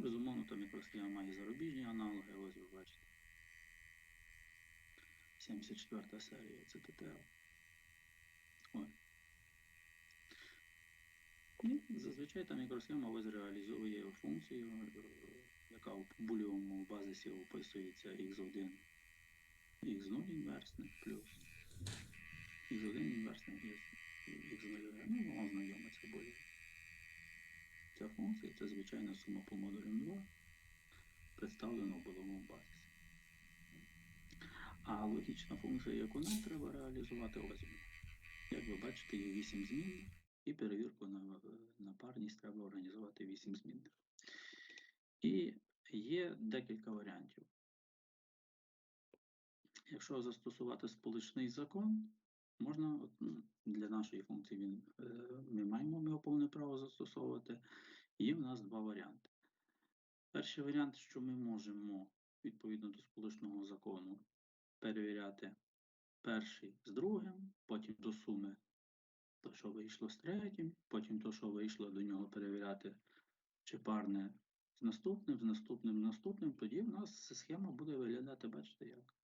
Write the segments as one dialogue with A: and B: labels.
A: Ну, безумовно, там мікросхема має зарубіжні аналоги, ось ви бачите. 74 серія CTTL. Ой. І зазвичай та мікросхема ось реалізує функцію, яка в булівому базисі описується x1, x0 інверсний плюс x1 інверсний плюс x0. Ну, воно знайоме це болі. Ця функція це звичайна сума по модулям 2, представлена в боловому базисі. А логічна функція, яку нам треба реалізувати, ось. Як ви бачите, є 8 змінних, і перевірку на, на парність треба організувати 8 змінних. І є декілька варіантів. Якщо застосувати сполучний закон, можна от, для нашої функції він, е, ми маємо його повне право застосовувати. Є в нас два варіанти. Перший варіант, що ми можемо відповідно до сполучного закону перевіряти перший з другим, потім до суми то, що вийшло з третім, потім то, що вийшло до нього перевіряти, чи парне з наступним, з наступним, з наступним, тоді в нас схема буде виглядати, бачите як.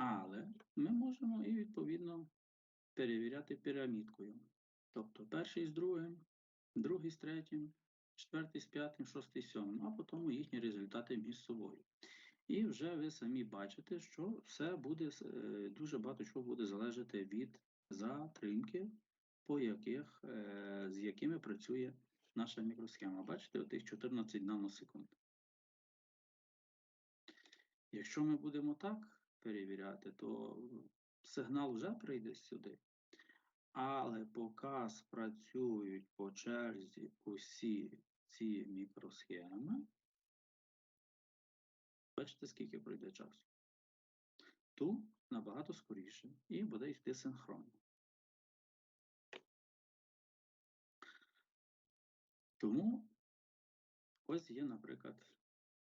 A: Але ми можемо і відповідно перевіряти пірамідкою. Тобто перший з другим, другий з третім, четвертий з п'ятим, шостий з сьомим, а потім їхні результати між собою. І вже ви самі бачите, що все буде е, дуже багато чого буде залежати від затримки, по яких, е, з якими працює наша мікросхема. Бачите, отих 14 наносекунд. Якщо ми будемо так перевіряти, то сигнал вже прийде сюди. Але поки спрацюють по черзі усі ці мікросхеми, бачите, скільки пройде часу. Ту набагато скоріше і буде йти синхронно. Тому ось є, наприклад,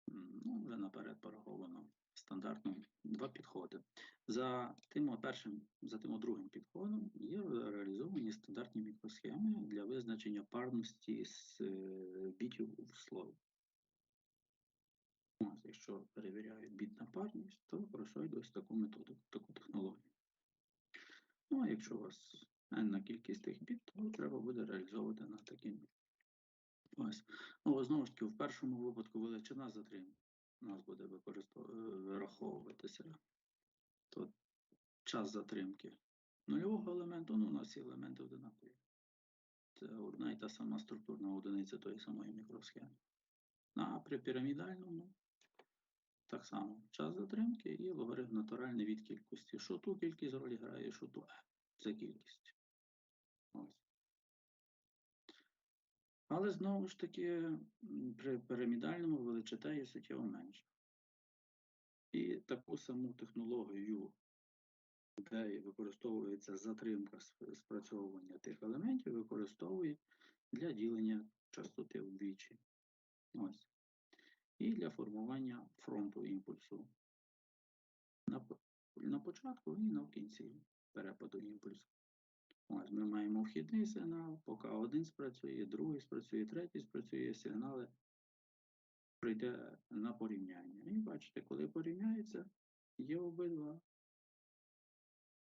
A: ну, вже наперед пораховано стандартно два підходи. За тим першим, за тим другим підходом є реалізовані стандартні мікросхеми для визначення парності з е, бітів в слові. Якщо перевіряють біт на парність, то використовують ось таку методу, таку технологію. Ну, а якщо у вас на кількість тих біт, то треба буде реалізовувати на такий. Ось. Ну, знову ж таки, в першому випадку величина затримки у нас буде вираховуватися. То час затримки нульового елементу, ну, у нас всі елементи одинакові. Це одна і та сама структурна одиниця тої самої мікросхеми. А при пірамідальному так само час затримки і логарифм натуральний від кількості. Що ту кількість ролі грає, що ту е, це кількість. Ось. Але знову ж таки, при пірамідальному величина є суттєво менша. І таку саму технологію, де використовується затримка спрацьовування тих елементів, використовують для ділення частоти вдвічі. Ось. І для формування фронту імпульсу на початку і на кінці перепаду імпульсу. Ось ми маємо вхідний сигнал, поки один спрацює, другий спрацює, третій спрацює, сигнали прийде на порівняння. І бачите, коли порівняється, є обидва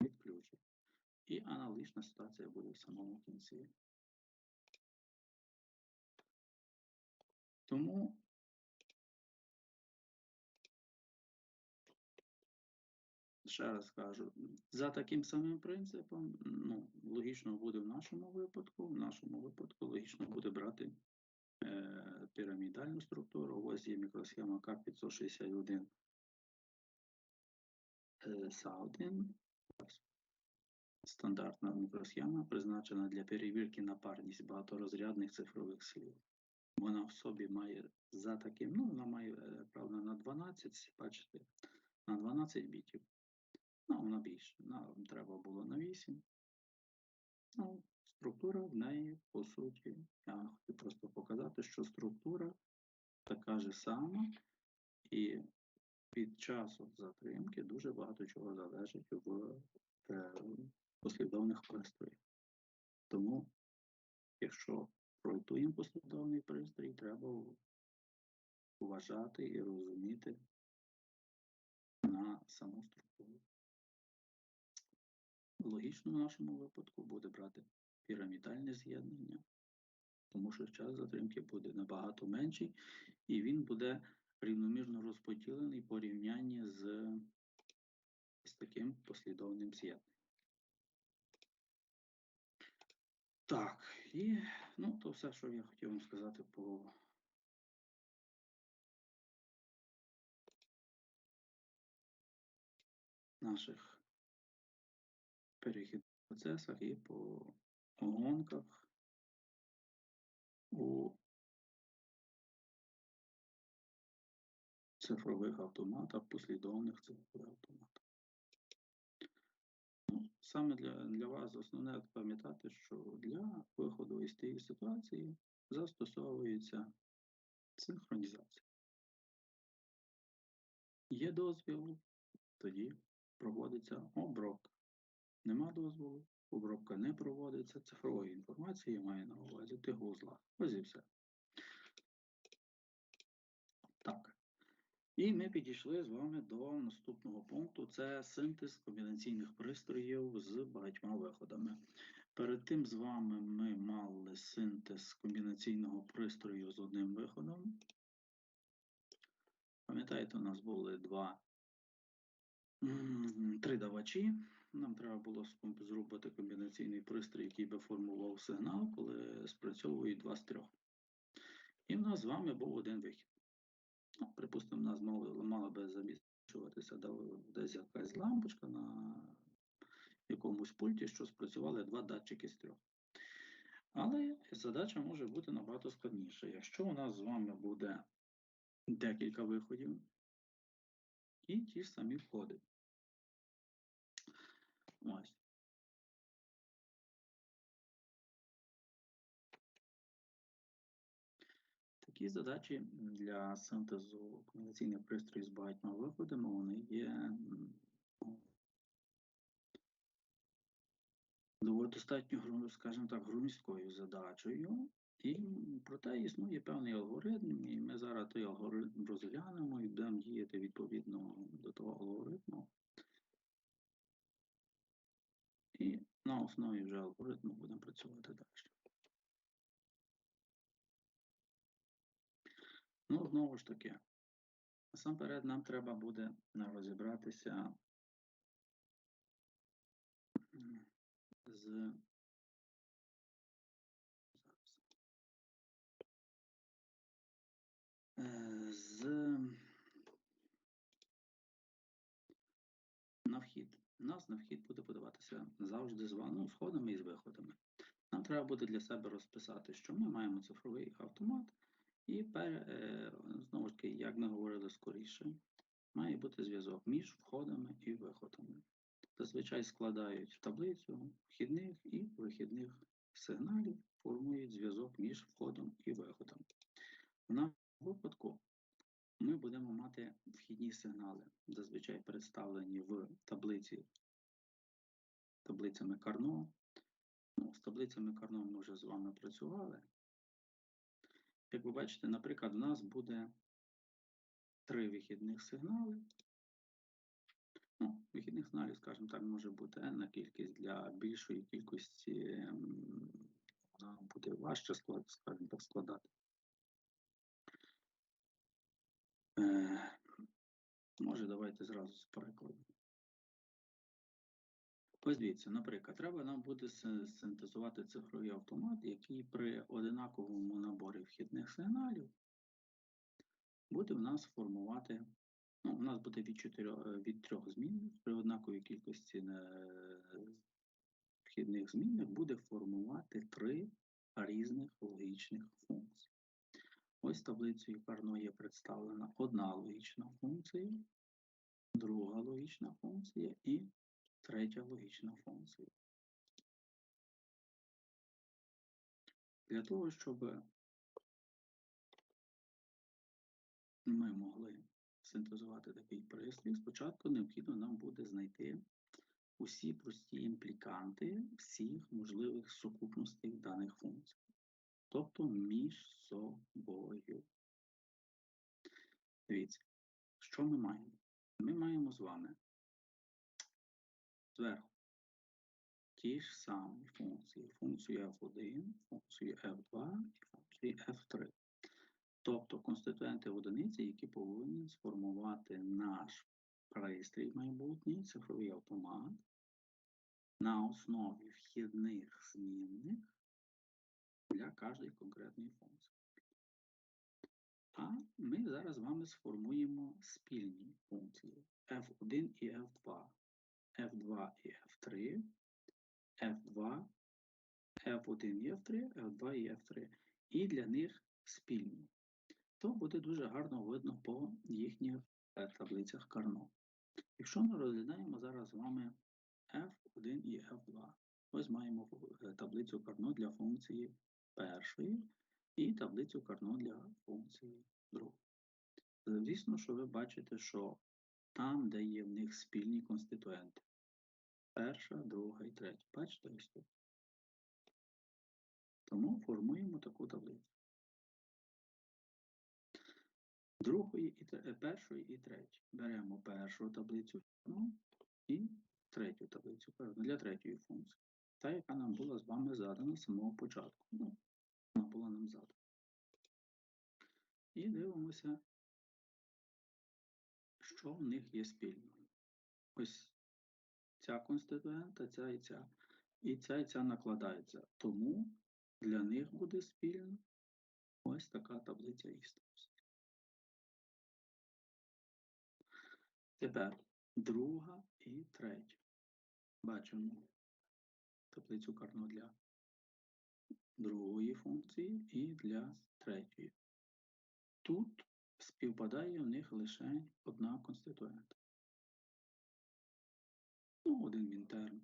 A: відключать. І аналогічна ситуація буде в самому кінці. Тому ще раз кажу, за таким самим принципом, ну, логічно буде в нашому випадку, в нашому випадку логічно буде брати е, пірамідальну структуру. Ось є мікросхема К561 С1. Стандартна мікросхема призначена для перевірки на парність багаторозрядних цифрових слів. Вона в собі має за таким, ну, вона має, е, правда, на 12, бачите, на 12 бітів. Ну, вона більше. Нам треба було на 8. Ну, структура в неї, по суті, я хочу просто показати, що структура така ж сама, і під часу затримки дуже багато чого залежить в е, послідовних пристроях. Тому, якщо проєктуємо послідовний пристрій, треба вважати і розуміти на саму структуру. Логічно в нашому випадку буде брати пірамідальне з'єднання, тому що час затримки буде набагато менший, і він буде рівномірно розподілений порівнянні з, з таким послідовним з'єднанням. Так, і ну, то все, що я хотів вам сказати по наших перехідних процесах і по гонках у цифрових автоматах, послідовних цифрових автоматах. Ну, Саме для, для вас основне пам'ятати, що для виходу із тієї ситуації застосовується синхронізація. Є дозвіл, тоді проводиться обробка. Нема дозволу, обробка не проводиться, цифрової інформації має на увазі тих вузлах. Ось і все. Так. І ми підійшли з вами до наступного пункту: це синтез комбінаційних пристроїв з багатьма виходами. Перед тим з вами ми мали синтез комбінаційного пристрою з одним виходом. Пам'ятаєте, у нас були два три давачі. Нам треба було зробити комбінаційний пристрій, який би формував сигнал, коли спрацьовують два з трьох. І в нас з вами був один вихід. Ну, Припустимо, в нас мало, мала би заміщуватися десь якась лампочка на якомусь пульті, що спрацювали два датчики з трьох. Але задача може бути набагато складніша. Якщо у нас з вами буде декілька виходів і ті ж самі входи. Ось. Такі задачі для синтезу комбінаційних пристроїв з багатьма виходами, вони є доволі достатньо, скажімо так, громісткою задачею. І проте існує певний алгоритм, і ми зараз той алгоритм розглянемо і будемо діяти відповідно до того алгоритму. І на основі вже алгоритму будемо працювати далі. Ну, знову ж таки, насамперед нам треба буде розібратися з е, з на вхід. У нас на вхід буде подаватися завжди з ну, входами і з виходами. Нам треба буде для себе розписати, що ми маємо цифровий автомат, і е, знову ж таки, як ми говорили скоріше, має бути зв'язок між входами і виходами. Зазвичай складають в таблицю вхідних і вихідних сигналів, формують зв'язок між входом і виходом. В нашому випадку ми будемо мати вхідні сигнали, зазвичай представлені в таблиці таблицями Карно. Ну, З таблицями Карно ми вже з вами працювали. Як ви бачите, наприклад, у нас буде три вихідних сигнали. Ну, Вихідних сигналів, скажімо так, може бути n кількість для більшої кількості вона буде важче скажімо так, складати. Е, Може, давайте зразу з перекладу. Ось дивіться, наприклад, треба нам буде синтезувати цифровий автомат, який при одинаковому наборі вхідних сигналів буде в нас формувати, ну, у нас буде від 4, від 3 змінних, при однаковій кількості е, вхідних змінних буде формувати три різних логічних функції. Ось таблицею Карно є представлена одна логічна функція, друга логічна функція і третя логічна функція. Для того, щоб ми могли синтезувати такий пристрій, спочатку необхідно нам буде знайти усі прості імпліканти всіх можливих сукупностей даних функцій. тобто між собою. Дивіться, що ми маємо? Ми маємо з вами зверху ті ж самі функції. Функцію f1, функцію f2 і функцію f3. Тобто конституенти одиниці, які повинні сформувати наш пристрій майбутній, цифровий автомат, на основі вхідних змінних для кожної конкретної функції. А ми зараз з вами сформуємо спільні функції f1 і f2, f2 і f3, f2, f1 і f3, f2 і f3. І для них спільні. То буде дуже гарно видно по їхніх е, таблицях Карно. Якщо ми розглядаємо зараз з вами f1 і f2, ось маємо е, таблицю Карно для функції першої і таблицю Карно для функції другої. Звісно, що ви бачите, що там, де є в них спільні конституенти. Перша, друга і третя. Бачите ось тут. Тому формуємо таку таблицю. Другої і е, першої і третьої. Беремо першу таблицю ну, і третю таблицю для третьої функції. Та, яка нам була з вами задана з самого початку. Ну, вона була нам задана. І дивимося, що в них є спільного. Ось ця конституента, ця і ця. І ця і ця накладається. Тому для них буде спільна ось така таблиця істинності. Тепер друга і третя. Бачимо таблицю Карно для другої функції і для третьої. Тут співпадає в них лише одна конституента. Ну, один мінтерм.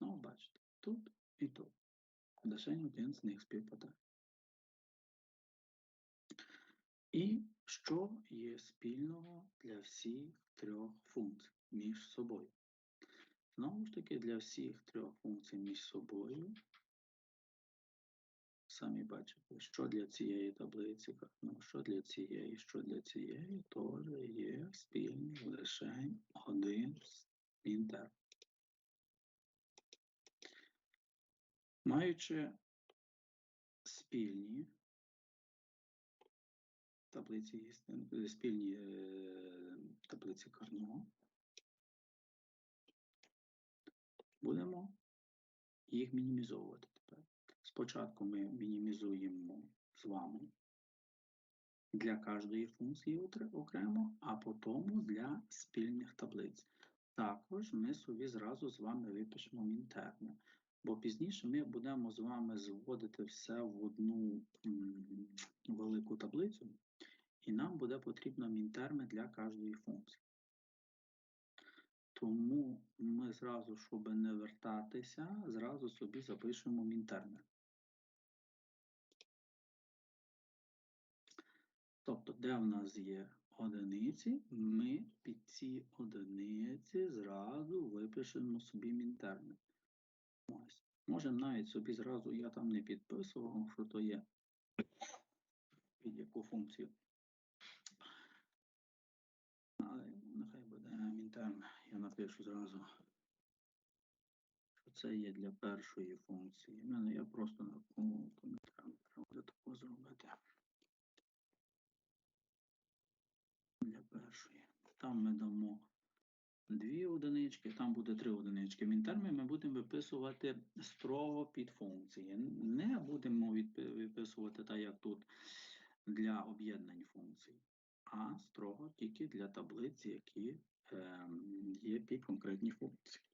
A: Ну, бачите, тут і тут. Лише один з них співпадає. І що є спільного для всіх трьох функцій між собою? Знову ж таки, для всіх трьох функцій між собою. Самі бачите, що для цієї таблиці, ну, що для цієї, що для цієї, теж є спільний лише один мінтерм. Маючи спільні таблиці е, спільні е, таблиці Карно, будемо їх мінімізовувати. Спочатку ми мінімізуємо з вами для кожної функції окремо, а потім для спільних таблиць. Також ми собі зразу з вами випишемо мінтерми, бо пізніше ми будемо з вами зводити все в одну велику таблицю, і нам буде потрібно мінтерми для кожної функції. Тому ми зразу, щоб не вертатися, зразу собі запишемо мінтерми. Де в нас є одиниці, ми під ці одиниці зразу випишемо собі мінтерми. Можемо навіть собі зразу, я там не підписував, що то є під яку функцію. Але нехай буде мінтерм, я напишу зразу, що це є для першої функції. У мене я просто на треба, треба буде таку зробити. Для першої. Там ми дамо дві одинички, там буде три одинички. Мінтерми ми будемо виписувати строго під функції. Не будемо виписувати так, як тут для об'єднань функцій, а строго тільки для таблиць, які ем, є під конкретні функції.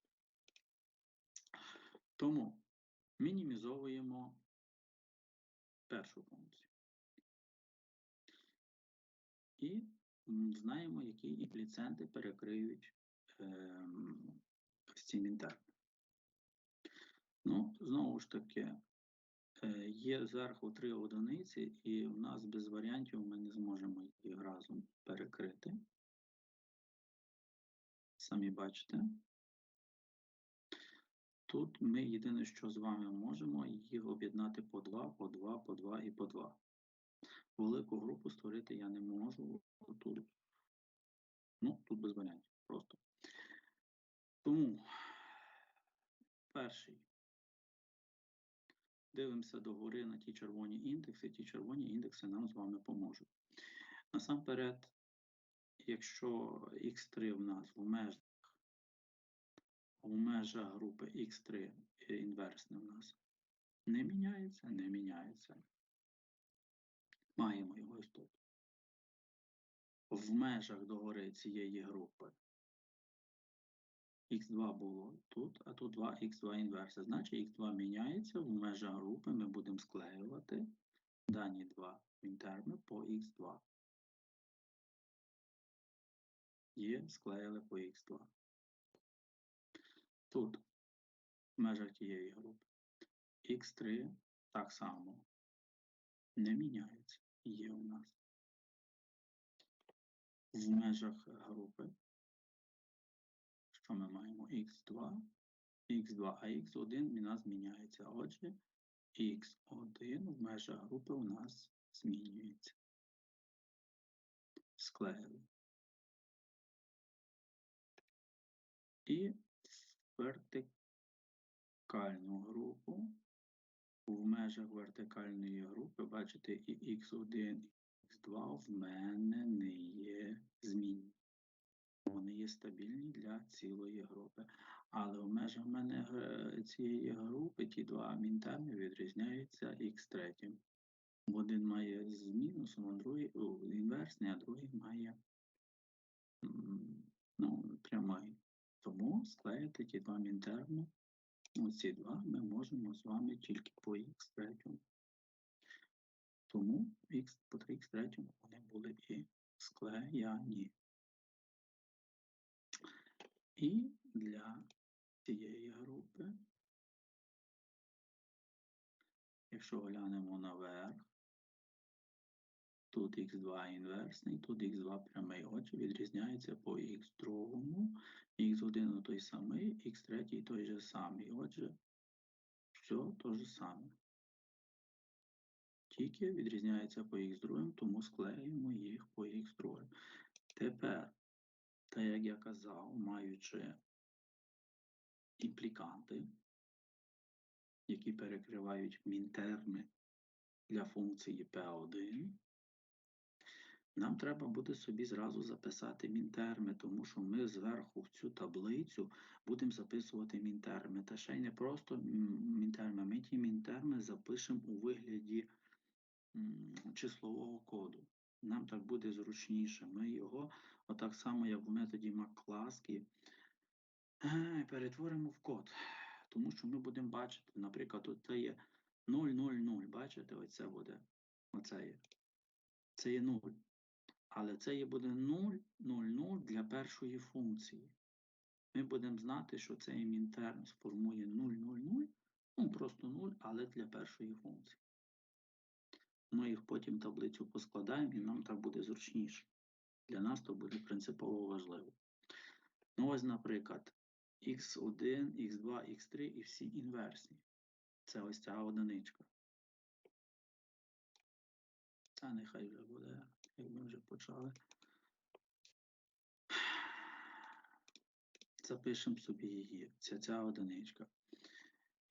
A: Тому мінімізовуємо першу функцію. І знаємо, які імпліценти перекриють ем, ось ці. Ну, знову ж таки, е, є зверху три одиниці, і в нас без варіантів ми не зможемо їх разом перекрити. Самі бачите. Тут ми єдине, що з вами можемо, їх об'єднати по 2, по 2, по 2 і по 2. Велику групу створити я не можу. Тут, ну, тут без варіантів просто. Тому перший. Дивимося догори на ті червоні індекси. Ті червоні індекси нам з вами поможуть. Насамперед, якщо x3 в нас в межах в межах групи X3 інверсне в нас не міняється, не міняється. Маємо його тут. В межах догори цієї групи Х2 було тут, а тут 2 Х2 інверси. Значить, Х2 міняється, в межах групи ми будемо склеювати дані два мінтерми по Х2. Є, склеїли по Х2 тут, в межах тієї групи. Х3 так само не міняється. Є у нас. В межах групи, що ми маємо Х2, Х2, а Х1 у нас зміняється. Отже, Х1 в межах групи у нас змінюється. Склеїли. І вертикальну групу. В межах вертикальної групи, бачите, і x1, і x2 в мене не є змінні. Вони є стабільні для цілої групи. Але в межах мене е, цієї групи ті два мінтерми відрізняються x3. Один має з мінусом, а другий інверсний, а другий має ну, прямий. Тому склеїти ті два мінтерми, оці два ми можемо з вами тільки по х третьому. Тому х по 3х третьому вони були і склеяні. І для цієї групи, якщо глянемо наверх, Тут х2 інверсний, тут х2 прямий. Отже, відрізняється по х2, х1 той самий, х3 той же самий. Отже, все те же саме. Тільки відрізняється по х2, тому склеїмо їх по х2. Тепер, так як я казав, маючи імпліканти, які перекривають мінтерми для функції P1, нам треба буде собі зразу записати мінтерми, тому що ми зверху в цю таблицю будемо записувати мінтерми. Та ще й не просто мінтерми, ми ті мінтерми запишемо у вигляді числового коду. Нам так буде зручніше. Ми його, отак само, як в методі MacClass, е, перетворимо в код. Тому що ми будемо бачити, наприклад, тут це є 0,00, бачите, оце буде. Оце є. Це є 0. Але це є буде 0, 0, 0 для першої функції. Ми будемо знати, що цей мінтерм сформує 0, 0, 0, ну просто 0, але для першої функції. Ми їх потім таблицю поскладаємо і нам так буде зручніше. Для нас то буде принципово важливо. Ну, ось, наприклад, x1, x2, x3 і всі інверсні. Це ось ця одиничка. Та нехай вже буде як ми вже почали. Запишемо собі її. Це ця одиничка.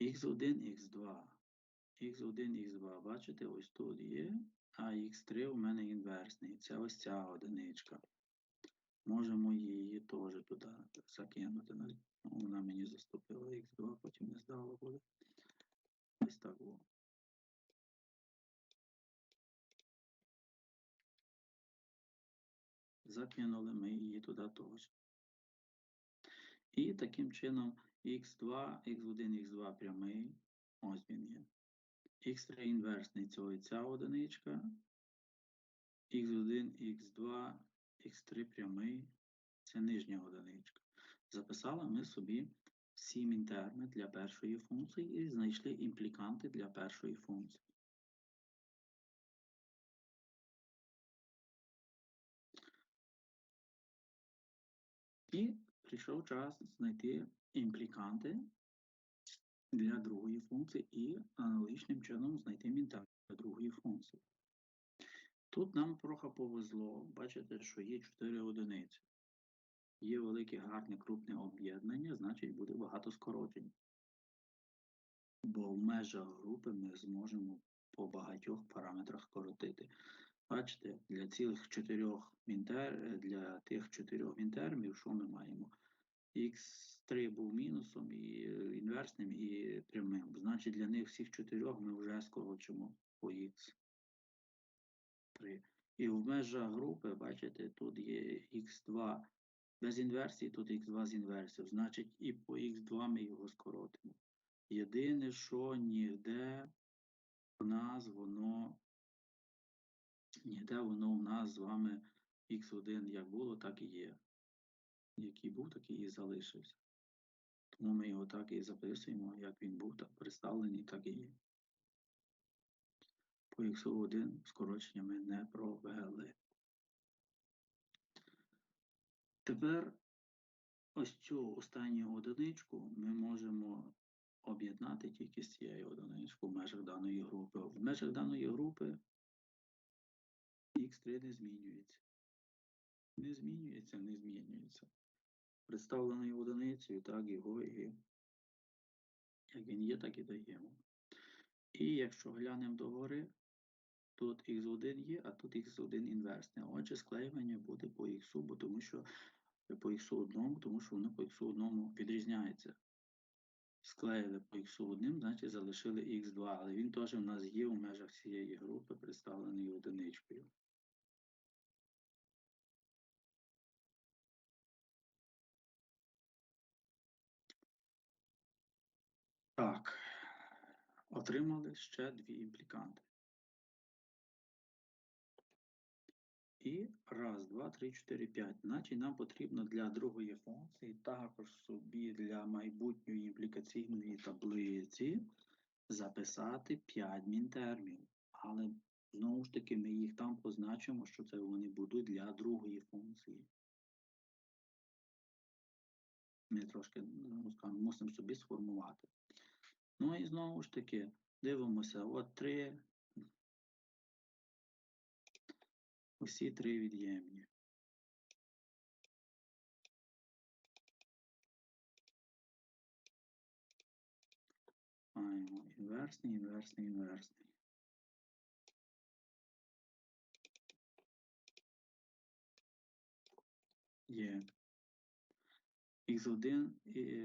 A: Х1, Х2. Х1, Х2. Бачите, ось тут є. А Х3 у мене інверсний. Це ось ця одиничка. Можемо її теж туди закинути. Вона мені заступила Х2, потім не здало буде. Ось так було. Закинули ми її туди теж. І таким чином х2, х1, х2 прямий, ось він є. Х3 інверсний цього і ця одиничка. Х1, х2, х3 прямий це нижня одиничка. Записали ми собі всі мінтерми для першої функції і знайшли імпліканти для першої функції. І прийшов час знайти імпліканти для другої функції і аналогічним чином знайти мінтар для другої функції. Тут нам трохи повезло, бачите, що є 4 одиниці. Є велике гарне крупне об'єднання, значить буде багато скорочень. Бо в межах групи ми зможемо по багатьох параметрах скоротити. Бачите, для цілих чотирьох мінтер, для тих чотирьох мінтермів, що ми маємо? Х3 був мінусом, і е, інверсним, і прямим. Значить, для них всіх чотирьох ми вже скорочимо по х3. І в межах групи, бачите, тут є х2 без інверсії, тут х2 з інверсією. Значить, і по х2 ми його скоротимо. Єдине, що ніде у нас воно, ніде воно у нас з вами х1 як було, так і є. Який був, такий і залишився. Тому ми його так і записуємо, як він був, так представлений, так і є. По х1 скорочення ми не провели. Тепер ось цю останню одиничку ми можемо об'єднати тільки з цією одиничкою в межах даної групи. В межах даної групи х3 не змінюється. Не змінюється, не змінюється. Представленою одиницею, так його і як він є, так і даємо. І якщо глянемо догори, тут х1 є, а тут х1 інверсне. Отже, склеювання буде по х, бо тому що по х1, тому що воно по х1 відрізняється. Склеїли по х1, значить залишили х2, але він теж у нас є у межах цієї групи, представлений одиничкою. Так, отримали ще дві імпліканти. І раз, два, три, чотири, п'ять. Значить, нам потрібно для другої функції, також собі для майбутньої імплікаційної таблиці записати 5 мінтермів. Але знову ж таки ми їх там позначимо, що це вони будуть для другої функції. Ми трошки ну, мусимо собі сформувати. Ну і знову ж таки, дивимося, от три. Усі три від'ємні. Маємо інверсний, інверсний, інверсний. Є х1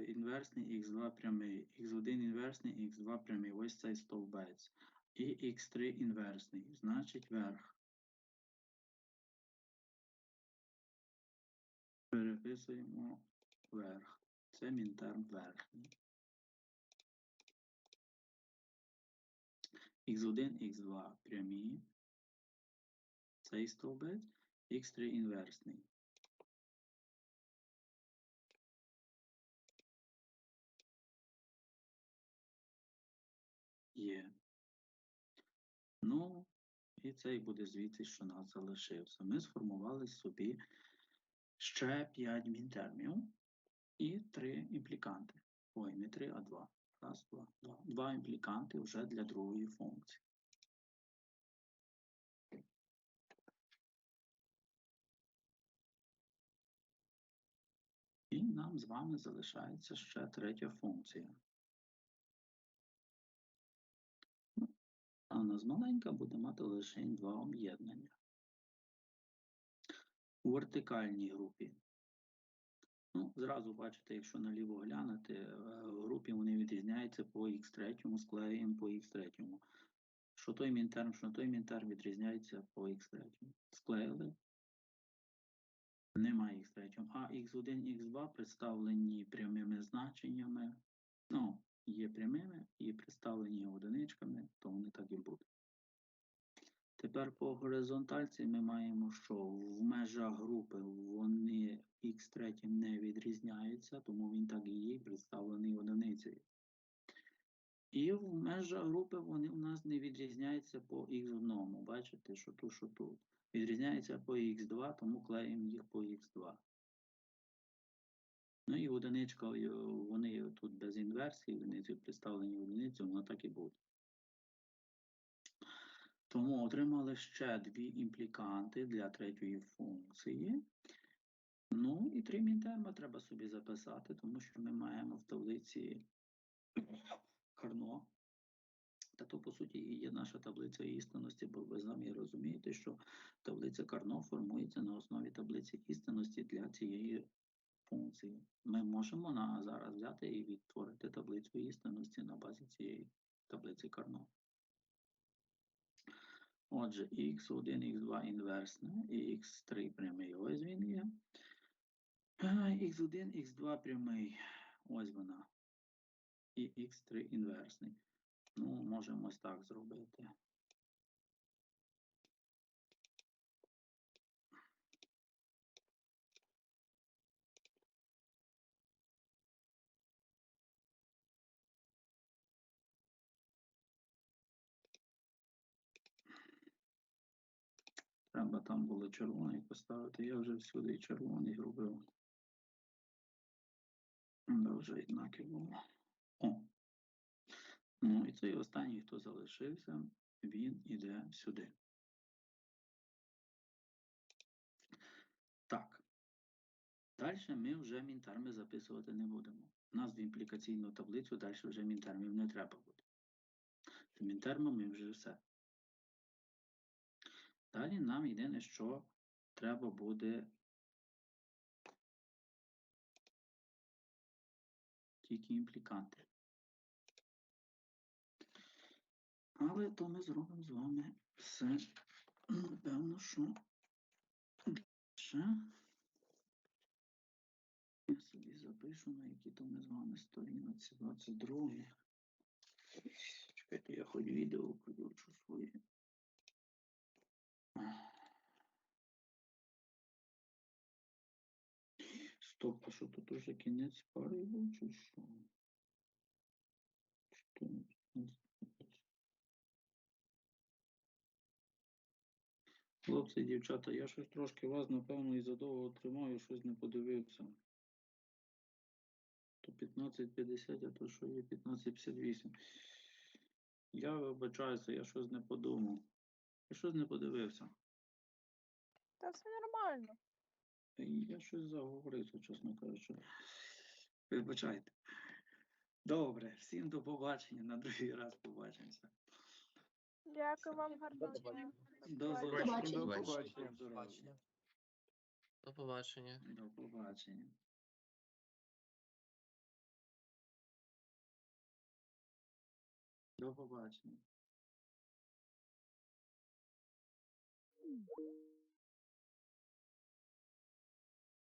A: інверсний, х2 прямий, х1 інверсний, х2 прямий, ось цей стовбець. І х3 інверсний, значить верх. Переписуємо верх. Це мінтерм верхній. х1, х2 прямі. Цей стовбець, х3 інверсний. Є. Ну, і цей буде звідси, що нас залишився. Ми сформували собі ще 5 мінтермів і 3 імпліканти. Ой, не 3, а 2. Раз, два, два. Два імпліканти вже для другої функції. І нам з вами залишається ще третя функція. А у нас маленька буде мати лише два об'єднання. У вертикальній групі. Ну, Зразу бачите, якщо наліво глянути, е, в групі вони відрізняються по х3, склеїмо по х3. Що той мінтерм, що той мінтерм відрізняється по х3. Склеїли. Немає х3. А х1, х2 представлені прямими значеннями. Ну, є прямими і представлені одиничками, то вони так і будуть. Тепер по горизонтальці ми маємо, що в межах групи вони х3 не відрізняються, тому він так і є представлений одиницею. І в межах групи вони у нас не відрізняються по х1. Бачите, що тут, що тут. Відрізняються по х2, тому клеїмо їх по х2. Ну і одиничка, вони тут без інверсії, одиниці представлені одиниці, воно так і буде. Тому отримали ще дві імпліканти для третьої функції. Ну і три мінтерма треба собі записати, тому що ми маємо в таблиці Карно. Та то, по суті, є наша таблиця істинності, бо ви самі розумієте, що таблиця Карно формується на основі таблиці істинності для цієї функції. Ми можемо на зараз взяти і відтворити таблицю істинності на базі цієї таблиці Карно. Отже, x1, x2 інверсне і x3 прямий, ось він є. Е, x1, x2 прямий, ось вона. І x3 інверсний. Ну, можемо ось так зробити. Треба там було червоний поставити. Я вже всюди червоний робив. Да, вже однаково було. О. Ну і цей останній, хто залишився, він іде сюди. Так. Далі ми вже мінтерми записувати не будемо. У нас в імплікаційну таблицю далі вже мінтермів не треба буде. З мінтермами вже все. Далі нам єдине, що треба буде тільки імпліканти. Але то ми зробимо з вами все, напевно, що ще. Я собі запишу, на які то ми з вами сторінці 22. Чекайте, я хоч відео включу своє. Стоп, а що тут уже кінець пари був, чи що? Хлопці, дівчата, я щось трошки вас, напевно, і задовго тримаю, щось не подивився. То 15.50, а то що є 15.58. Я вибачаюся, я щось не подумав. Я щось не подивився.
B: Та все нормально.
A: Я щось заговорився, чесно кажучи. Вибачайте. Добре, всім до побачення. На другий раз побачимося.
B: Дякую вам гарного дня.
A: До
C: побачення. До
A: побачення.
C: побачення. До побачення.
A: До побачення. До побачення. Thank you.